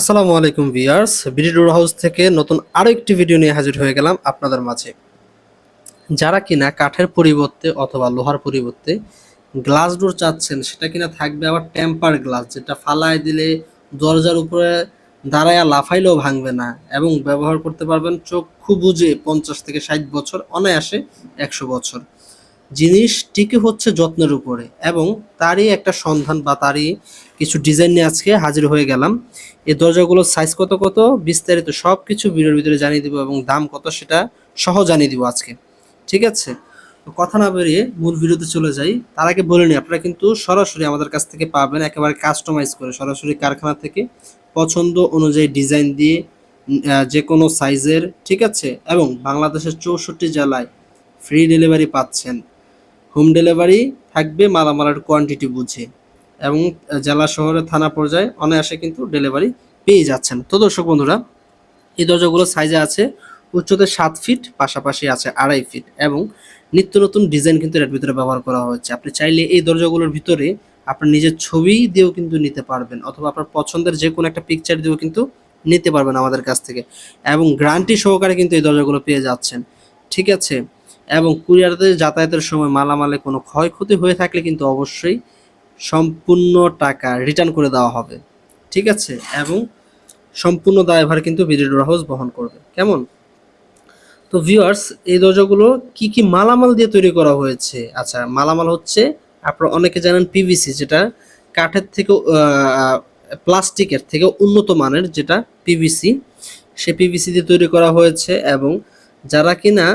আসসালামু আলাইকুম viewers BD ডোর house থেকে নতুন আরও একটি ভিডিও নিয়ে হাজির হয়ে গেলাম আপনাদের মাঝে। যারা কিনা কাঠের পরিবর্তে অথবা লোহার পরিবর্তে গ্লাস ডোর চাচ্ছেন, সেটা কিনা থাকবে আবার টেম্পার গ্লাস, যেটা ফালায় দিলে দরজার উপরে দাঁড়ায়া লাফাইলেও ভাঙবে না এবং ব্যবহার করতে পারবেন চক্ষু বুঝে পঞ্চাশ থেকে ষাট বছর, অনায়াসে একশো বছর। জিনিস টিকে হচ্ছে যত্নের উপরে এবং তারই একটা সন্ধান বা তারই কিছু ডিজাইন নিয়ে আজকে হাজির হয়ে গেলাম। এই দরজাগুলোর সাইজ কত কত, বিস্তারিত সব কিছু ভিডিওর ভিতরে জানিয়ে দিব এবং দাম কত সেটা সহ জানিয়ে দিব আজকে। ঠিক আছে? কথা না বেরিয়ে মূল ভিডিওতে চলে যাই। তার আগে বলে নিই, আপনারা কিন্তু সরাসরি আমাদের কাছ থেকে পাবেন একেবারে কাস্টমাইজ করে সরাসরি কারখানা থেকে পছন্দ অনুযায়ী ডিজাইন দিয়ে যে কোনো সাইজের ঠিক আছে? এবং বাংলাদেশের চৌষট্টি জেলায় ফ্রি ডেলিভারি পাচ্ছেন। হোম ডেলিভারি থাকবে, মালামালের কোয়ান্টিটি বুঝে। এবং জেলা, শহরে, থানা পর্যায়ে অনায়াসে কিন্তু ডেলিভারি পেয়ে যাচ্ছেন। তো দর্শক বন্ধুরা, এই দরজাগুলো সাইজে আছে, উচ্চতে সাত ফিট পাশাপাশি আছে আড়াই ফিট এবং নিত্য নতুন ডিজাইন কিন্তু এর ভিতরে ব্যবহার করা হয়েছে। আপনি চাইলে এই দরজাগুলোর ভিতরে আপনার নিজের ছবি দিয়েও কিন্তু নিতে পারবেন অথবা আপনার পছন্দের যে কোনো একটা পিকচার দিয়েও কিন্তু নিতে পারবেন আমাদের কাছ থেকে। এবং গ্যারান্টি সহকারে কিন্তু এই দরজাগুলো পেয়ে যাচ্ছেন। ঠিক আছে? এবং কুরিয়ারদের যাতায়াতের সময় মালামালে কোনো ক্ষয়ক্ষতি হয়ে থাকলে কিন্তু অবশ্যই সম্পূর্ণ টাকা রিটার্ন করে দেওয়া হবে। ঠিক আছে? এবং সম্পূর্ণ দায়ভার কিন্তু ভিডিও হাউস বহন করবে। কেমন? তো ভিউয়ার্স এই দরজাগুলো কি কি মালামাল দিয়ে তৈরি করা হয়েছে? আচ্ছা মালামাল হচ্ছে, আপনারা অনেকে জানেন পিভিসি যেটা কাঠের থেকে প্লাস্টিকের থেকে উন্নত মানের যেটা পিভিসি সে পিভিসি দিয়ে তৈরি করা হয়েছে এবং যারা কিনা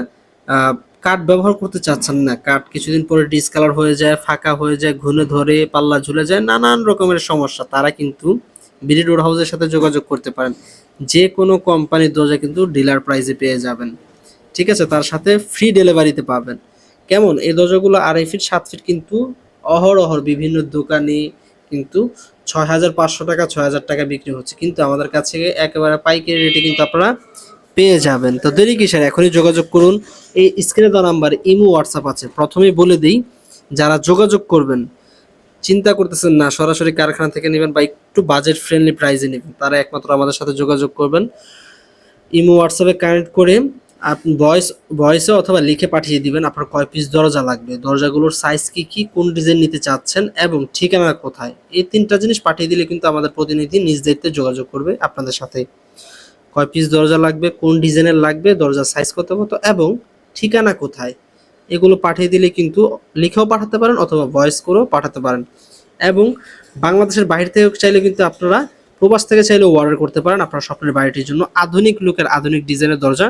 কাঠ ব্যবহার করতে চাচ্ছেন না। কাঠ কিছুদিন পরে ডিসকালার হয়ে যায়, ফাঁকা হয়ে যায় ঘুনে ধরে, পাল্লা ঝুলে যায়, নানান রকমের সমস্যা। তারা কিন্তু বিডি ডোর হাউসের সাথে যোগাযোগ করতে পারেন। যে কোনো কোম্পানির দরজা কিন্তু ডিলার প্রাইসে পেয়ে যাবেন। ঠিক আছে? তার সাথে ফ্রি ডেলিভারিতে পাবেন। কেমন? এই দরজাগুলো আড়াই ফিট সাত ফিট কিন্তু অহরহর বিভিন্ন দোকানে কিন্তু ছয় হাজার পাঁচশো টাকা, ছয় হাজার টাকা বিক্রি হচ্ছে। কিন্তু আমাদের কাছে একেবারে পাইকারি রেটে কিন্তু আপনারা পেয়ে যাবেন। তো দেরি কিসের? এখনই যোগাযোগ করুন। এই স্ক্রিনে দেওয়া নাম্বার ইমো হোয়াটসঅ্যাপ আছে। প্রথমেই বলে দিই, যারা যোগাযোগ করবেন, চিন্তা করতেছেন না, সরাসরি কারখানা থেকে নেবেন বা একটু বাজেট ফ্রেন্ডলি প্রাইসে নেবেন, তারা একমাত্র আমাদের সাথে যোগাযোগ করবেন। ইমো হোয়াটসঅ্যাপে কানেক্ট করে আপনি ভয়েস ভয়েসে অথবা লিখে পাঠিয়ে দিবেন আপনার কয় পিস দরজা লাগবে, দরজাগুলোর সাইজ কি কি, কোন ডিজাইন নিতে চাচ্ছেন এবং ঠিকানা কোথায়। এই তিনটা জিনিস পাঠিয়ে দিলে কিন্তু আমাদের প্রতিনিধি নিজ দায়িত্বে যোগাযোগ করবে আপনাদের সাথে। কয় পিস দরজা লাগবে, কোন ডিজাইনের লাগবে, দরজার সাইজ কত কত এবং ঠিকানা কোথায়? এগুলো পাঠিয়ে দিলে কিন্তু লিখেও পাঠাতে পারেন অথবা ভয়েস করেও পাঠাতে পারেন। এবং বাংলাদেশের বাইরে থেকে চাইলে কিন্তু আপনারা প্রবাস থেকে চাইলে অর্ডার করতে পারেন আপনার স্বপ্নের বাড়িটির জন্য আধুনিক লুকের আধুনিক ডিজাইনের দরজা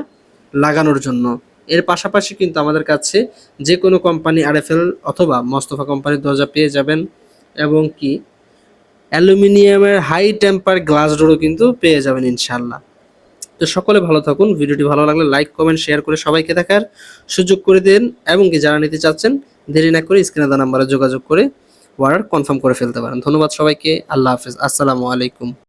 লাগানোর জন্য। এর পাশাপাশি কিন্তু আমাদের কাছে যে কোনো কোম্পানি আরএফএল অথবা মস্তফা কোম্পানির দরজা পেয়ে যাবেন এবং কি, অ্যালুমিনিয়ামের হাই টেম্পার গ্লাস ডোরও কিন্তু পেয়ে যাবেন ইনশাল্লাহ তো সকলে ভালো থাকুন। ভিডিওটি ভালো লাগলে লাইক, কমেন্ট, শেয়ার করে সবাইকে দেখার সুযোগ করে দিন এবং কি যারা নিতে চাচ্ছেন, দেরি না করে স্ক্রিনে দেওয়া নাম্বারে যোগাযোগ করে অর্ডার কনফার্ম করে ফেলতে পারেন। ধন্যবাদ সবাইকে। আল্লাহ হাফিজ। আসসালামু আলাইকুম।